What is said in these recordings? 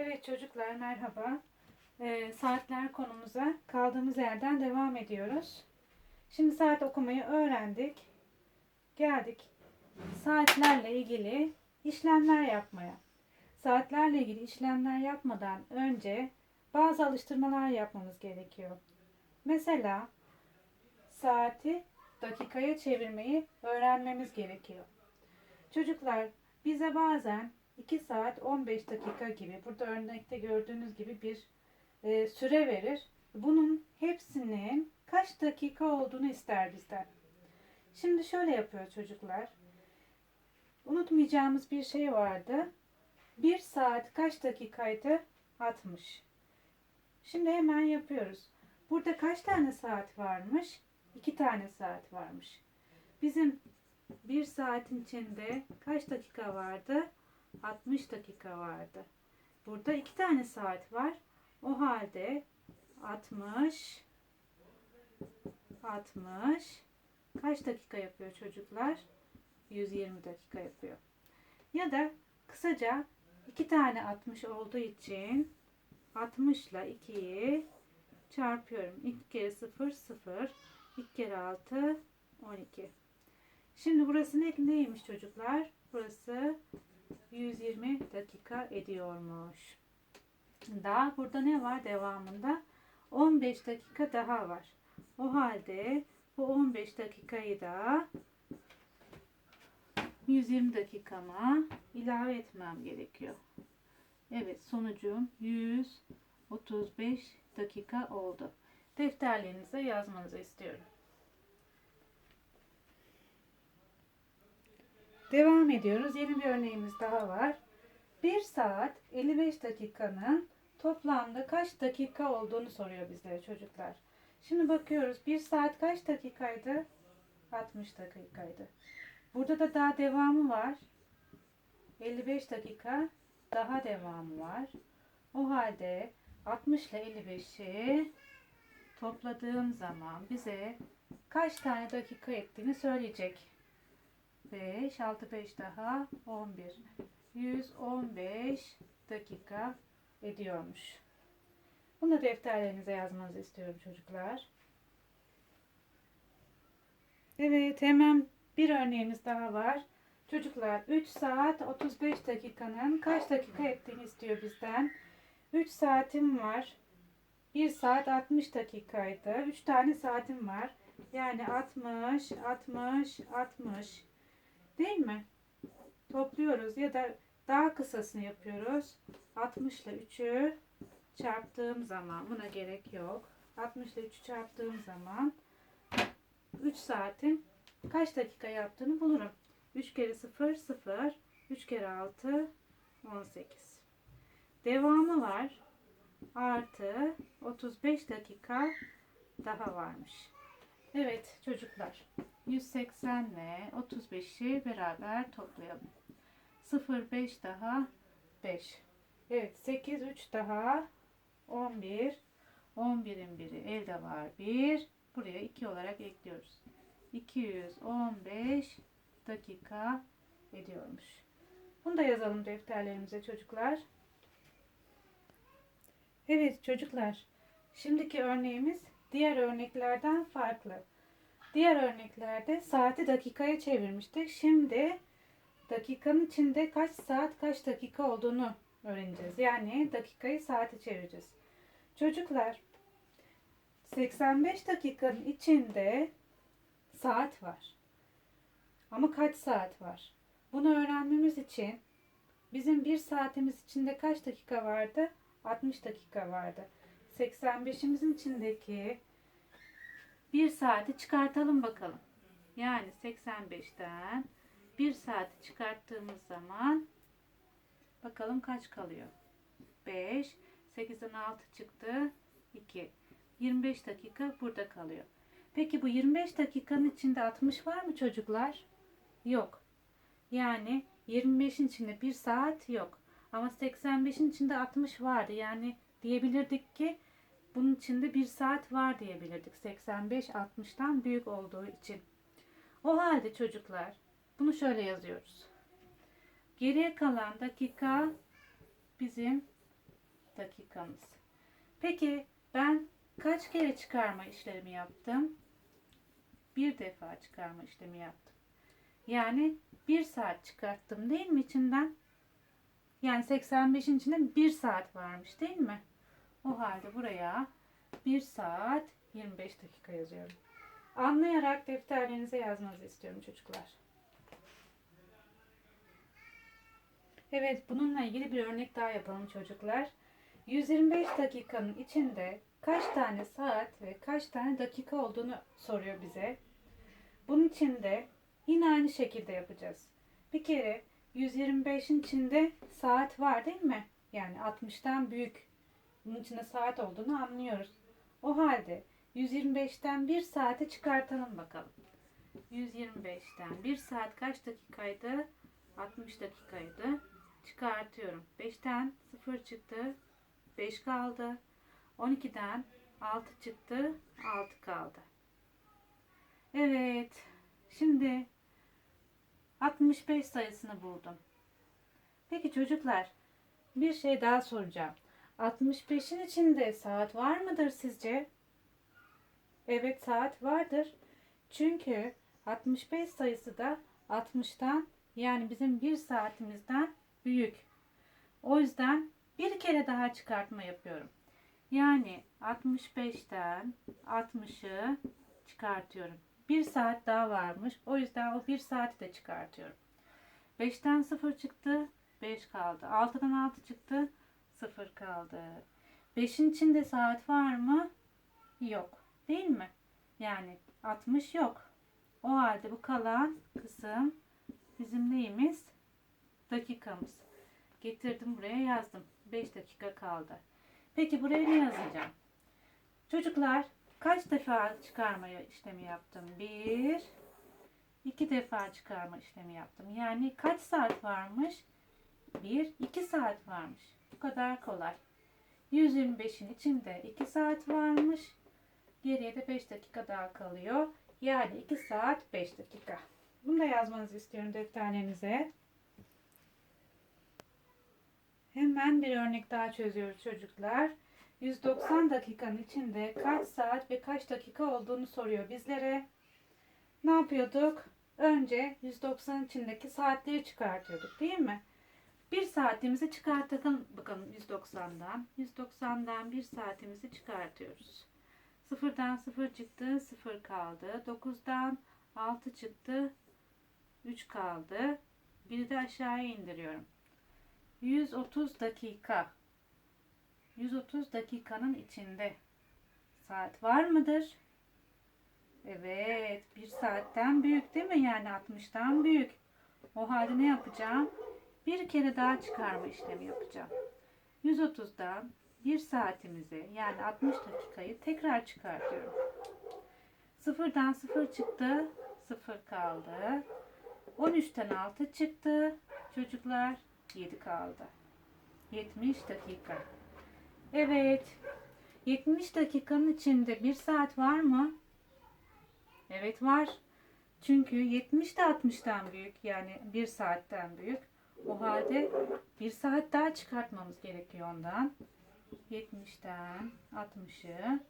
Evet çocuklar merhaba. Ee, saatler konumuza kaldığımız yerden devam ediyoruz. Şimdi saat okumayı öğrendik. Geldik saatlerle ilgili işlemler yapmaya. Saatlerle ilgili işlemler yapmadan önce bazı alıştırmalar yapmamız gerekiyor. Mesela saati dakikaya çevirmeyi öğrenmemiz gerekiyor. Çocuklar bize bazen 2 saat 15 dakika gibi burada örnekte gördüğünüz gibi bir e, süre verir. Bunun hepsinin kaç dakika olduğunu ister bizden. Şimdi şöyle yapıyor çocuklar. Unutmayacağımız bir şey vardı. 1 saat kaç dakikaydı? 60. Şimdi hemen yapıyoruz. Burada kaç tane saat varmış? 2 tane saat varmış. Bizim bir saatin içinde kaç dakika vardı? 60 dakika vardı. Burada iki tane saat var. O halde 60 60 kaç dakika yapıyor çocuklar? 120 dakika yapıyor. Ya da kısaca iki tane 60 olduğu için 60 ile 2'yi çarpıyorum. 2 kere 0 0 2 kere 6 12. Şimdi burası ne, neymiş çocuklar? Burası 120 dakika ediyormuş. Daha burada ne var devamında? 15 dakika daha var. O halde bu 15 dakikayı da 120 dakikama ilave etmem gerekiyor. Evet sonucum 135 dakika oldu. Defterlerinize yazmanızı istiyorum. Devam ediyoruz. Yeni bir örneğimiz daha var. 1 saat 55 dakikanın toplamda kaç dakika olduğunu soruyor bizlere çocuklar. Şimdi bakıyoruz. 1 saat kaç dakikaydı? 60 dakikaydı. Burada da daha devamı var. 55 dakika daha devamı var. O halde 60 ile 55'i topladığım zaman bize kaç tane dakika ettiğini söyleyecek. 5, 6, 5 daha 11. 115 dakika ediyormuş. Bunu defterlerinize yazmanızı istiyorum çocuklar. Evet hemen bir örneğimiz daha var. Çocuklar 3 saat 35 dakikanın kaç dakika ettiğini istiyor bizden. 3 saatim var. 1 saat 60 dakikaydı. 3 tane saatim var. Yani 60, 60, 60. Değil mi? Topluyoruz ya da daha kısasını yapıyoruz. 60 ile 3'ü çarptığım zaman buna gerek yok. 60 ile 3'ü çarptığım zaman 3 saatin kaç dakika yaptığını bulurum. 3 kere 0 0 3 kere 6 18. Devamı var. Artı 35 dakika daha varmış. Evet çocuklar. 180 ile 35'i beraber toplayalım. 0 5 daha 5. Evet 8 3 daha 11. 11'in biri elde var 1. Buraya 2 olarak ekliyoruz. 215 dakika ediyormuş. Bunu da yazalım defterlerimize çocuklar. Evet çocuklar. Şimdiki örneğimiz diğer örneklerden farklı. Diğer örneklerde saati dakikaya çevirmiştik. Şimdi dakikanın içinde kaç saat kaç dakika olduğunu öğreneceğiz. Yani dakikayı saate çevireceğiz. Çocuklar 85 dakikanın içinde saat var. Ama kaç saat var? Bunu öğrenmemiz için bizim bir saatimiz içinde kaç dakika vardı? 60 dakika vardı. 85'imizin içindeki bir saati çıkartalım bakalım. Yani 85'ten bir saati çıkarttığımız zaman bakalım kaç kalıyor? 5, 8'den 6 çıktı. 2. 25 dakika burada kalıyor. Peki bu 25 dakikanın içinde 60 var mı çocuklar? Yok. Yani 25'in içinde 1 saat yok. Ama 85'in içinde 60 vardı. Yani diyebilirdik ki bunun içinde 1 saat var diyebilirdik. 85 60'tan büyük olduğu için. O halde çocuklar bunu şöyle yazıyoruz. Geriye kalan dakika bizim dakikamız. Peki ben kaç kere çıkarma işlemi yaptım? Bir defa çıkarma işlemi yaptım. Yani bir saat çıkarttım değil mi içinden? Yani 85'in içinde bir saat varmış değil mi? O halde buraya 1 saat 25 dakika yazıyorum. Anlayarak defterlerinize yazmanızı istiyorum çocuklar. Evet, bununla ilgili bir örnek daha yapalım çocuklar. 125 dakikanın içinde kaç tane saat ve kaç tane dakika olduğunu soruyor bize. Bunun için de yine aynı şekilde yapacağız. Bir kere 125'in içinde saat var değil mi? Yani 60'tan büyük. Bunun içinde saat olduğunu anlıyoruz. O halde 125'ten 1 saate çıkartalım bakalım. 125'ten 1 saat kaç dakikaydı? 60 dakikaydı. Çıkartıyorum. 5'ten 0 çıktı. 5 kaldı. 12'den 6 çıktı. 6 kaldı. Evet. Şimdi 65 sayısını buldum. Peki çocuklar bir şey daha soracağım. 65'in içinde saat var mıdır sizce? Evet saat vardır. Çünkü 65 sayısı da 60'tan yani bizim bir saatimizden büyük. O yüzden bir kere daha çıkartma yapıyorum. Yani 65'ten 60'ı çıkartıyorum. Bir saat daha varmış. O yüzden o bir saati de çıkartıyorum. 5'ten 0 çıktı. 5 kaldı. 6'dan 6 çıktı. 0 kaldı. 5'in içinde saat var mı? Yok. Değil mi? Yani 60 yok. O halde bu kalan kısım bizim neyimiz? Dakikamız. Getirdim buraya yazdım. 5 dakika kaldı. Peki buraya ne yazacağım? Çocuklar kaç defa çıkarma işlemi yaptım? Bir, iki defa çıkarma işlemi yaptım. Yani kaç saat varmış? Bir, iki saat varmış. Bu kadar kolay. 125'in içinde 2 saat varmış. Geriye de 5 dakika daha kalıyor. Yani 2 saat 5 dakika. Bunu da yazmanızı istiyorum defterlerinize. Hemen bir örnek daha çözüyoruz çocuklar. 190 dakikanın içinde kaç saat ve kaç dakika olduğunu soruyor bizlere. Ne yapıyorduk? Önce 190 içindeki saatleri çıkartıyorduk değil mi? Bir saatimizi çıkartalım bakalım 190'dan. 190'dan bir saatimizi çıkartıyoruz. Sıfırdan sıfır çıktı, sıfır kaldı. 9'dan 6 çıktı, 3 kaldı. Bir de aşağıya indiriyorum. 130 dakika. 130 dakikanın içinde saat var mıdır? Evet, bir saatten büyük değil mi? Yani 60'tan büyük. O halde ne yapacağım? Bir kere daha çıkarma işlemi yapacağım. 130'dan 1 saatimizi yani 60 dakikayı tekrar çıkartıyorum. Sıfırdan 0 çıktı. 0 kaldı. 13'ten 6 çıktı. Çocuklar 7 kaldı. 70 dakika. Evet. 70 dakikanın içinde 1 saat var mı? Evet var. Çünkü 70 de 60'tan büyük. Yani 1 saatten büyük. O halde 1 saat daha çıkartmamız gerekiyor ondan. 70'ten 60'ı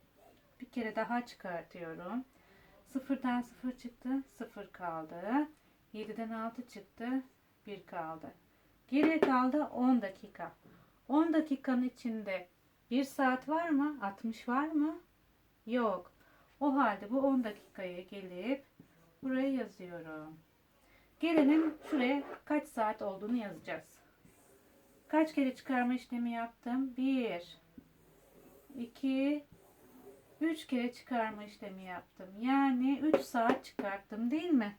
bir kere daha çıkartıyorum. Sıfırdan 0 çıktı. 0 kaldı. 7'den 6 çıktı. 1 kaldı. Geriye kaldı 10 dakika. 10 dakikanın içinde 1 saat var mı? 60 var mı? Yok. O halde bu 10 dakikaya gelip buraya yazıyorum. Gelelim şuraya kaç saat olduğunu yazacağız. Kaç kere çıkarma işlemi yaptım? 1 2 3 kere çıkarma işlemi yaptım. Yani 3 saat çıkarttım değil mi?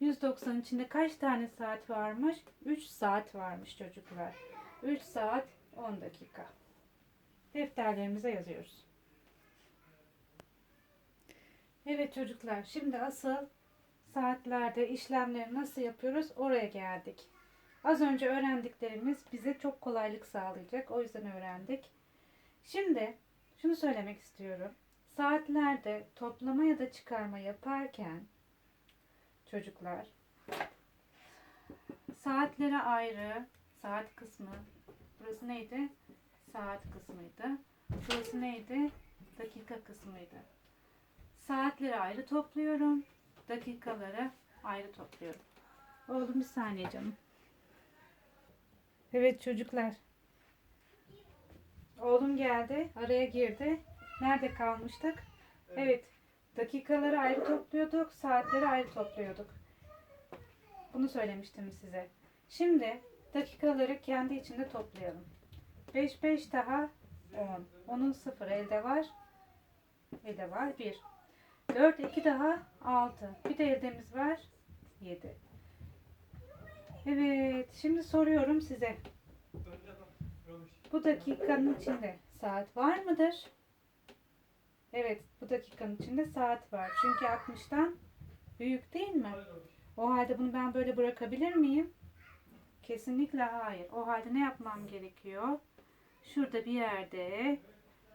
190 içinde kaç tane saat varmış? 3 saat varmış çocuklar. 3 saat 10 dakika. Defterlerimize yazıyoruz. Evet çocuklar şimdi asıl saatlerde işlemleri nasıl yapıyoruz oraya geldik. Az önce öğrendiklerimiz bize çok kolaylık sağlayacak. O yüzden öğrendik. Şimdi şunu söylemek istiyorum. Saatlerde toplama ya da çıkarma yaparken çocuklar saatlere ayrı saat kısmı burası neydi? saat kısmıydı. Burası neydi? Dakika kısmıydı. Saatleri ayrı topluyorum. Dakikaları ayrı topluyorum. Oğlum bir saniye canım. Evet çocuklar. Oğlum geldi. Araya girdi. Nerede kalmıştık? Evet. Dakikaları ayrı topluyorduk. Saatleri ayrı topluyorduk. Bunu söylemiştim size. Şimdi dakikaları kendi içinde toplayalım. 5 5 daha 10. Onun 0 elde var. Elde var 1. 4 2 daha 6. Bir de eldemiz var 7. Evet, şimdi soruyorum size. Bu dakikanın içinde saat var mıdır? Evet, bu dakikanın içinde saat var. Çünkü 60'tan büyük değil mi? O halde bunu ben böyle bırakabilir miyim? Kesinlikle hayır. O halde ne yapmam gerekiyor? Şurada bir yerde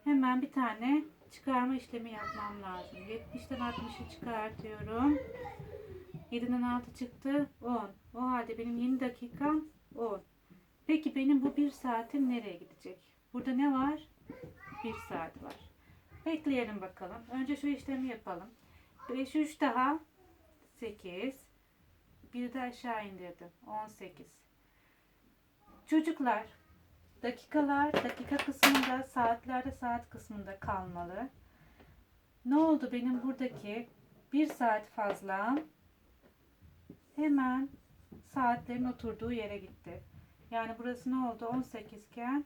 hemen bir tane çıkarma işlemi yapmam lazım. 70'ten 60'ı çıkartıyorum. 7'den 6 çıktı 10. O halde benim yeni dakikam 10. Peki benim bu 1 saatim nereye gidecek? Burada ne var? 1 saat var. Bekleyelim bakalım. Önce şu işlemi yapalım. 5 3 daha 8. Bir de aşağı indirdim. 18. Çocuklar dakikalar dakika kısmında saatlerde saat kısmında kalmalı. Ne oldu benim buradaki 1 saat fazla hemen saatlerin oturduğu yere gitti. Yani burası ne oldu? 18 iken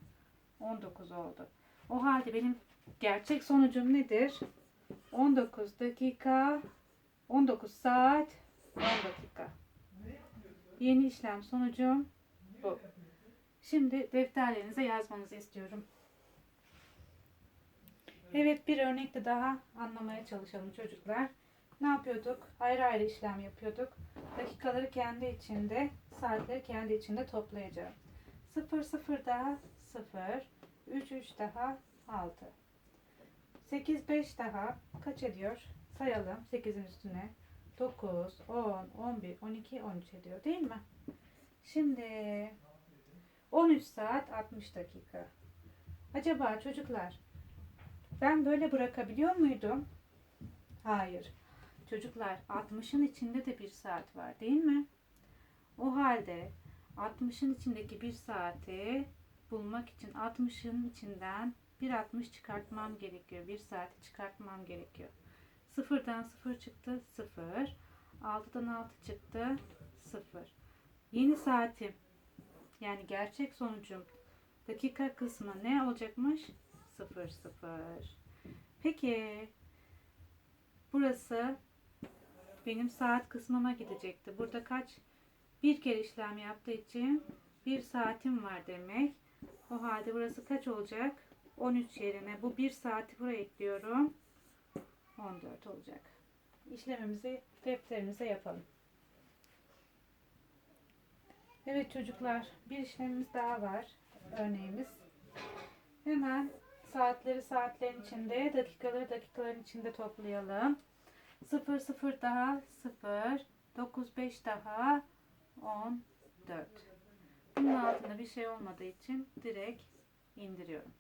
19 oldu. O halde benim gerçek sonucum nedir? 19 dakika 19 saat 10 dakika. Yeni işlem sonucum bu. Şimdi defterlerinize yazmanızı istiyorum. Evet bir örnekte daha anlamaya çalışalım çocuklar. Ne yapıyorduk? Ayrı ayrı işlem yapıyorduk. Dakikaları kendi içinde, saatleri kendi içinde toplayacağım. 0 0 daha 0, 3 3 daha 6. 8 5 daha kaç ediyor? Sayalım 8'in üstüne. 9, 10, 11, 12, 13 ediyor değil mi? Şimdi 13 saat 60 dakika. Acaba çocuklar ben böyle bırakabiliyor muydum? Hayır. Çocuklar 60'ın içinde de bir saat var değil mi? O halde 60'ın içindeki bir saati bulmak için 60'ın içinden bir 60 çıkartmam gerekiyor. Bir saati çıkartmam gerekiyor. Sıfırdan sıfır çıktı sıfır. Altıdan altı çıktı sıfır. Yeni saatim yani gerçek sonucum dakika kısmı ne olacakmış? Sıfır sıfır. Peki burası benim saat kısmıma gidecekti. Burada kaç? Bir kere işlem yaptığı için bir saatim var demek. O halde burası kaç olacak? 13 yerine bu bir saati buraya ekliyorum. 14 olacak. İşlemimizi defterimize yapalım. Evet çocuklar bir işlemimiz daha var. Örneğimiz. Hemen saatleri saatlerin içinde, dakikaları dakikaların içinde toplayalım. 0 0 daha 0 9 5 daha 14 bunun altında bir şey olmadığı için direkt indiriyorum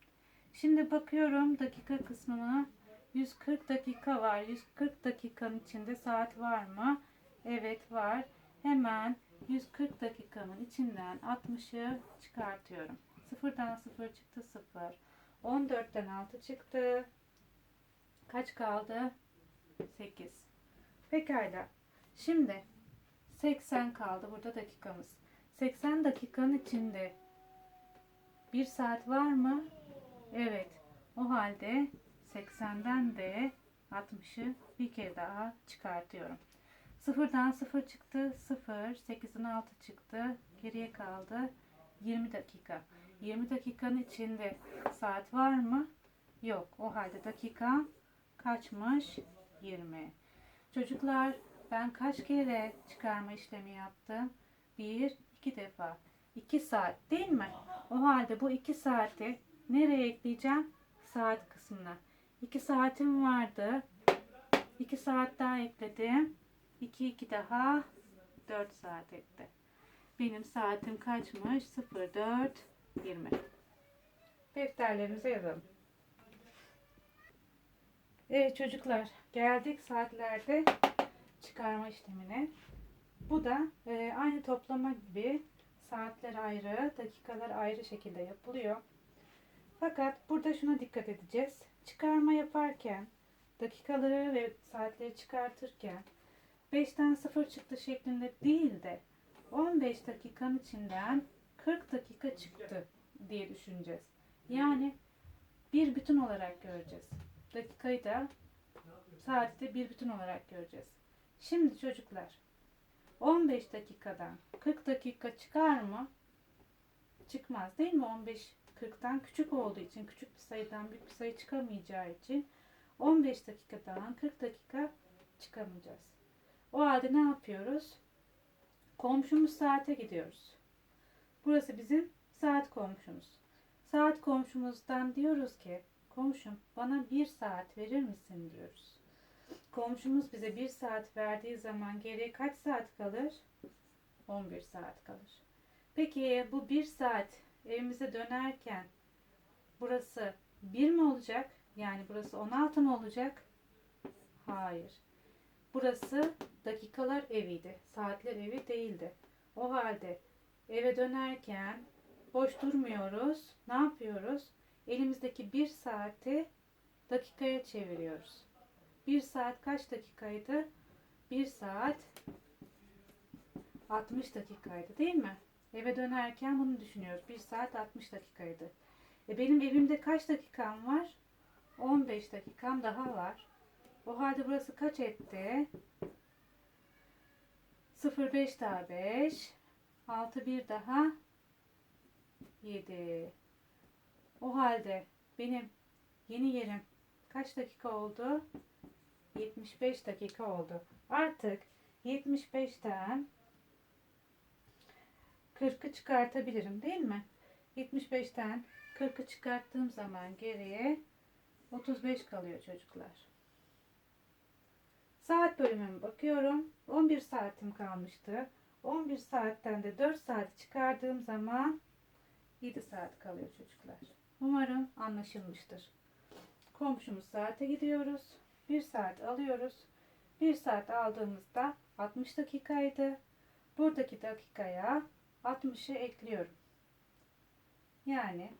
şimdi bakıyorum dakika kısmına 140 dakika var 140 dakikanın içinde saat var mı evet var hemen 140 dakikanın içinden 60'ı çıkartıyorum 0'dan 0 çıktı 0 14'ten 6 çıktı kaç kaldı 8. Pekala. Şimdi 80 kaldı burada dakikamız. 80 dakikanın içinde bir saat var mı? Evet. O halde 80'den de 60'ı bir kere daha çıkartıyorum. Sıfırdan 0 çıktı. 0. 8'den 6 çıktı. Geriye kaldı 20 dakika. 20 dakikanın içinde saat var mı? Yok. O halde dakika kaçmış? 20. Çocuklar ben kaç kere çıkarma işlemi yaptım? 1, 2 defa. 2 saat değil mi? O halde bu 2 saati nereye ekleyeceğim? Saat kısmına. 2 saatim vardı. 2 saat daha ekledim. 2 2 daha 4 saat etti. Benim saatim kaçmış? 04 20. defterlerimize yazalım. Evet çocuklar geldik saatlerde çıkarma işlemine. Bu da e, aynı toplama gibi saatler ayrı, dakikalar ayrı şekilde yapılıyor. Fakat burada şuna dikkat edeceğiz. Çıkarma yaparken dakikaları ve saatleri çıkartırken 5'ten 0 çıktı şeklinde değil de 15 dakikanın içinden 40 dakika çıktı diye düşüneceğiz. Yani bir bütün olarak göreceğiz. Dakikayı da saati de bir bütün olarak göreceğiz. Şimdi çocuklar 15 dakikadan 40 dakika çıkar mı? Çıkmaz değil mi? 15 40'tan küçük olduğu için küçük bir sayıdan büyük bir sayı çıkamayacağı için 15 dakikadan 40 dakika çıkamayacağız. O halde ne yapıyoruz? Komşumuz saate gidiyoruz. Burası bizim saat komşumuz. Saat komşumuzdan diyoruz ki komşum bana bir saat verir misin diyoruz. Komşumuz bize bir saat verdiği zaman geriye kaç saat kalır? 11 saat kalır. Peki bu bir saat evimize dönerken burası 1 mi olacak? Yani burası 16 mı olacak? Hayır. Burası dakikalar eviydi. Saatler evi değildi. O halde eve dönerken boş durmuyoruz. Ne yapıyoruz? Elimizdeki bir saati dakikaya çeviriyoruz. Bir saat kaç dakikaydı? Bir saat 60 dakikaydı değil mi? Eve dönerken bunu düşünüyoruz. Bir saat 60 dakikaydı. E benim evimde kaç dakikam var? 15 dakikam daha var. O halde burası kaç etti? 0,5 daha 5. 6 bir daha 7. O halde benim yeni yerim kaç dakika oldu? 75 dakika oldu. Artık 75'ten 40'ı çıkartabilirim değil mi? 75'ten 40'ı çıkarttığım zaman geriye 35 kalıyor çocuklar. Saat bölümüme bakıyorum. 11 saatim kalmıştı. 11 saatten de 4 saat çıkardığım zaman 7 saat kalıyor çocuklar. Umarım anlaşılmıştır. Komşumuz saate gidiyoruz. 1 saat alıyoruz. 1 saat aldığımızda 60 dakikaydı. Buradaki dakikaya 60'ı ekliyorum. Yani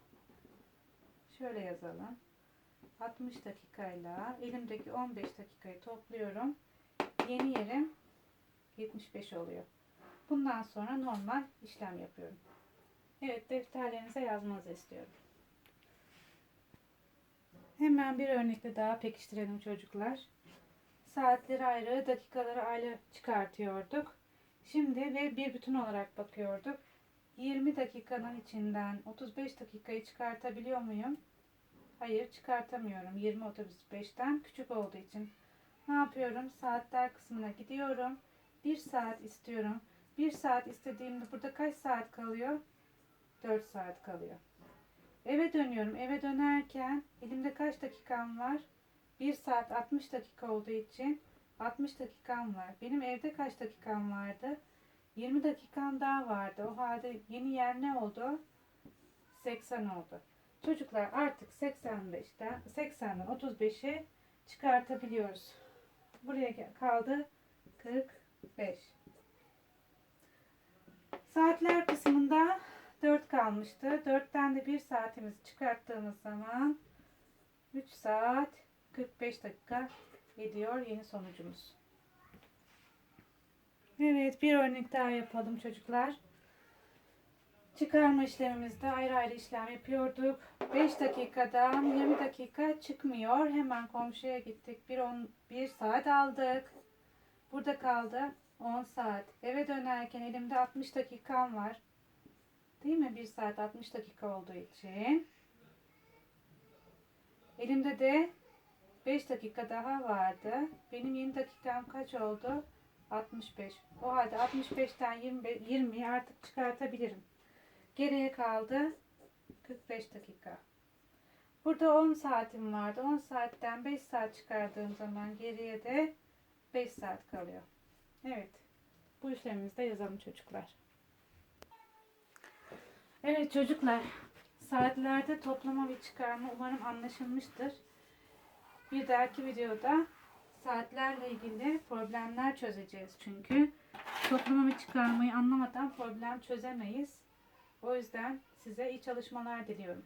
şöyle yazalım. 60 dakikayla elimdeki 15 dakikayı topluyorum. Yeni yerim 75 oluyor. Bundan sonra normal işlem yapıyorum. Evet defterlerinize yazmanızı istiyorum. Hemen bir örnekle daha pekiştirelim çocuklar. Saatleri ayrı, dakikaları ayrı çıkartıyorduk. Şimdi ve bir bütün olarak bakıyorduk. 20 dakikanın içinden 35 dakikayı çıkartabiliyor muyum? Hayır çıkartamıyorum. 20 35'ten küçük olduğu için. Ne yapıyorum? Saatler kısmına gidiyorum. 1 saat istiyorum. 1 saat istediğimde burada kaç saat kalıyor? 4 saat kalıyor. Eve dönüyorum. Eve dönerken elimde kaç dakikam var? 1 saat 60 dakika olduğu için 60 dakikam var. Benim evde kaç dakikam vardı? 20 dakikam daha vardı. O halde yeni yer ne oldu? 80 oldu. Çocuklar artık 85'ten 80'den 35'i çıkartabiliyoruz. Buraya kaldı 45. Saatler kısmında 4 kalmıştı. 4'ten de 1 saatimizi çıkarttığımız zaman 3 saat 45 dakika ediyor yeni sonucumuz. Evet bir örnek daha yapalım çocuklar. Çıkarma işlemimizde ayrı ayrı işlem yapıyorduk. 5 dakikadan 20 dakika çıkmıyor. Hemen komşuya gittik. Bir, on, bir saat aldık. Burada kaldı 10 saat. Eve dönerken elimde 60 dakikam var. Değil mi? 1 saat 60 dakika olduğu için. Elimde de 5 dakika daha vardı. Benim yeni dakikam kaç oldu? 65. O halde 65'ten 20, 20'yi artık çıkartabilirim. Geriye kaldı 45 dakika. Burada 10 saatim vardı. 10 saatten 5 saat çıkardığım zaman geriye de 5 saat kalıyor. Evet. Bu işlemimizde yazalım çocuklar. Evet çocuklar. Saatlerde toplama ve çıkarma umarım anlaşılmıştır. Bir dahaki videoda saatlerle ilgili problemler çözeceğiz çünkü. Toplama ve çıkarmayı anlamadan problem çözemeyiz. O yüzden size iyi çalışmalar diliyorum.